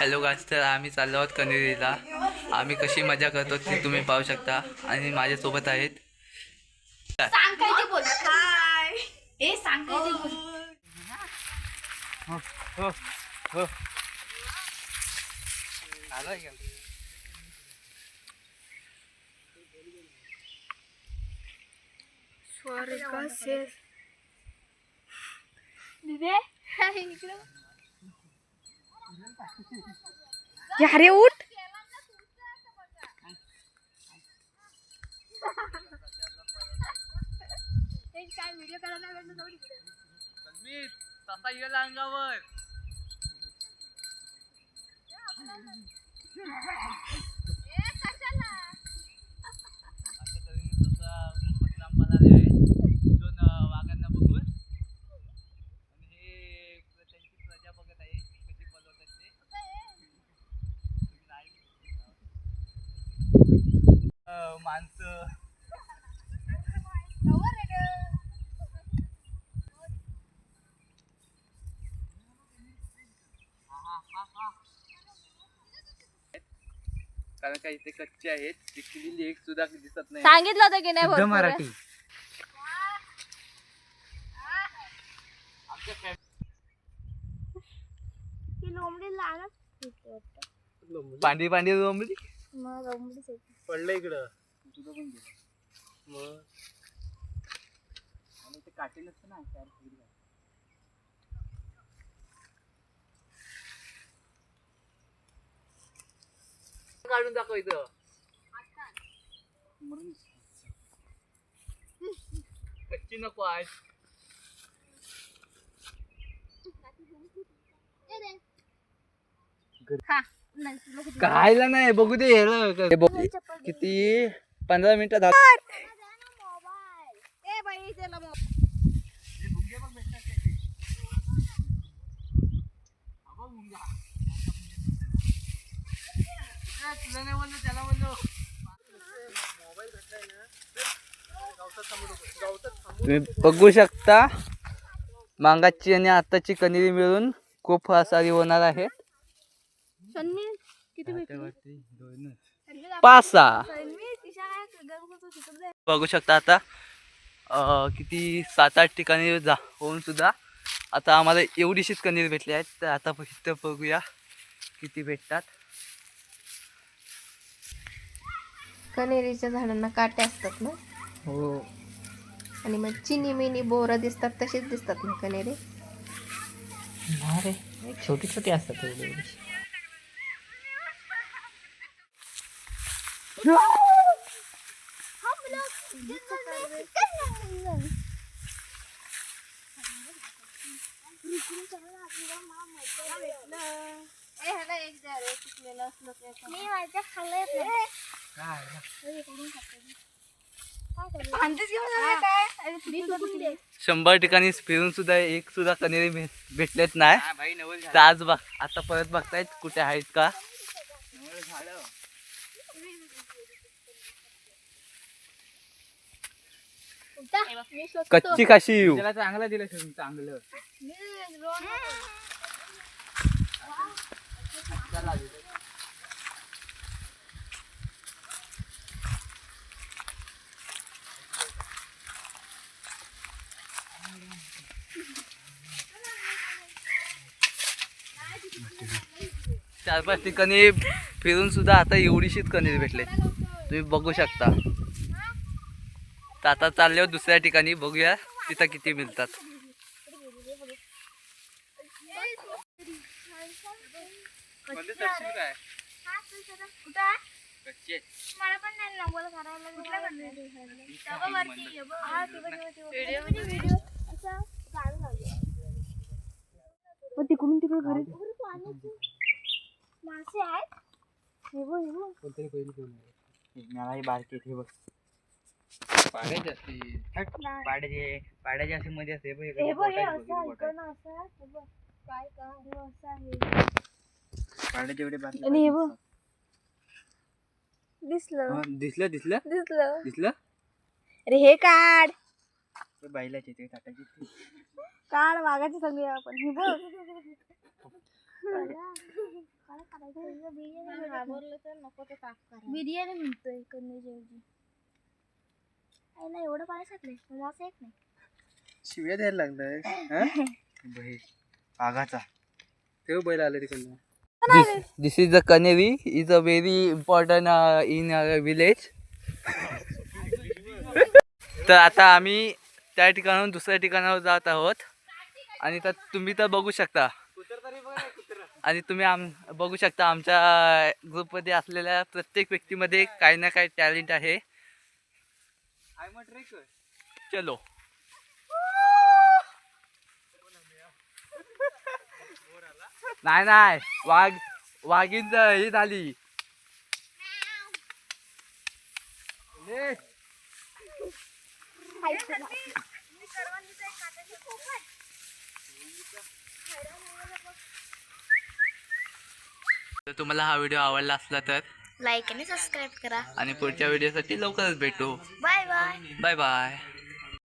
Hello गाईस तर आम्ही चाललो आहोत कनेरीला आम्ही कशी मजा करतो ते तुम्ही पाहू शकता. आणि माझ्यासोबत आहेत. सांग काय ते बोल हाय ए सांग काय ते बोल अरे उठ. काय व्हिडिओ करायला अंगावर ए, कशाला? वाघांना बघून आणि हे त्यांची प्रजा बघत आहे कशी पलवतात ते अं, माणसं. कारण का इथे कच्चे आहेत तिथली एक सुद्धा दिसत नाही सांगितलं होतं की नाही भरपूर मराठी ती लोंबडी लहानच वाटतं. पांढरी पांढरी मग लोंबडीच ती. पडलं इकडं मग आणि ते काटे नसतं ना चार फुगडी. काढून दाखव इथं मरून. कच्ची नको आज खायला नाही बघू दे हे बघ. किती पंधरा मिनिटं झाली. तुम्ही बघू शकता मागाची आणि आताची कनेरी मिळून खूप सारी होणार आहे? पाच सहा. बघू शकता आता किती सात आठ ठिकाणी जा होऊन सुद्धा आता आम्हाला एवढीशीच कनीर भेटली आहेत. तर आता फक्त बघूया किती भेटतात. कनेरीच्या झाडांना काटे असतात ना? हो. आणि मग चिनी मिनी बोर दिसतात तसेच दिसतात ना कनेरी अरे छोटी छोटी असतात शंभर ठिकाणी फिरून सुद्धा एक सुद्धा कनेरी भेटलेत नाही. आज बघ आता परत बघतायत कुठे आहेत का? कच्ची काशी येऊ? त्याला चांगलं दिलं ठेवून चांगलं. चार पाच ठिकाणी फिरून सुद्धा आता एवढीशीच कनेरी भेटलेत तुम्ही बघू शकता. तर आता चालल्यावर दुसऱ्या ठिकाणी बघूया तिथं किती मिळतात. कुठं आहे? मला पण नाही नंबर करायला कुठला व्हिडिओ असं चालू लावूया. तिकडून तिकडे घरी मासे आहेत. हे बघ हे बघ. कोणतरी पहिली मला ही बारकी हे पाड्याचे नाही. पाड्याचे पाड्याचे असे मध्ये असते बघ, इकडे हे बघ हे बोट आहेत बघ, असं बोट आहेत. इकडनं असं आहे. हे बघ. काय का हे असं आहे पाड्याचे एवढे बारके आणि हे बारके बघ. असतात. दिसलं. हा, दिसलं दिसलं? दिसलं. दिसलं? अरे हे काढ. ते बैलाचे ते. काढ वाघाची सांगूया आपण. हे बघ. बिर्याणी म्हणतोय ऐवजी नाही एवढं पाणी साठलंय मग असं एक नाही. शिव्या द्यायला लागलाय बैल. वाघाचा तेव्हा बैल आले तिकडनं. This is the Kaneri is a very important in village तर आता आम्ही त्या ठिकाणाहून दुसऱ्या ठिकाणावर जात आहोत. आणि तर तुम्ही तर बघू शकता. आणि तुम्ही आम बघू शकता आमच्या ग्रुपमध्ये असलेल्या प्रत्येक व्यक्तीमध्ये काही ना काही टॅलेंट आहे. चलो. नाही नाही. वाघ वाघीन ही झाली. तर तुम्हाला हा व्हिडिओ आवडला असला तर लाईक आणि सबस्क्राईब करा. आणि पुढच्या व्हिडिओसाठी लवकरच भेटू. Bye bye. Bye bye.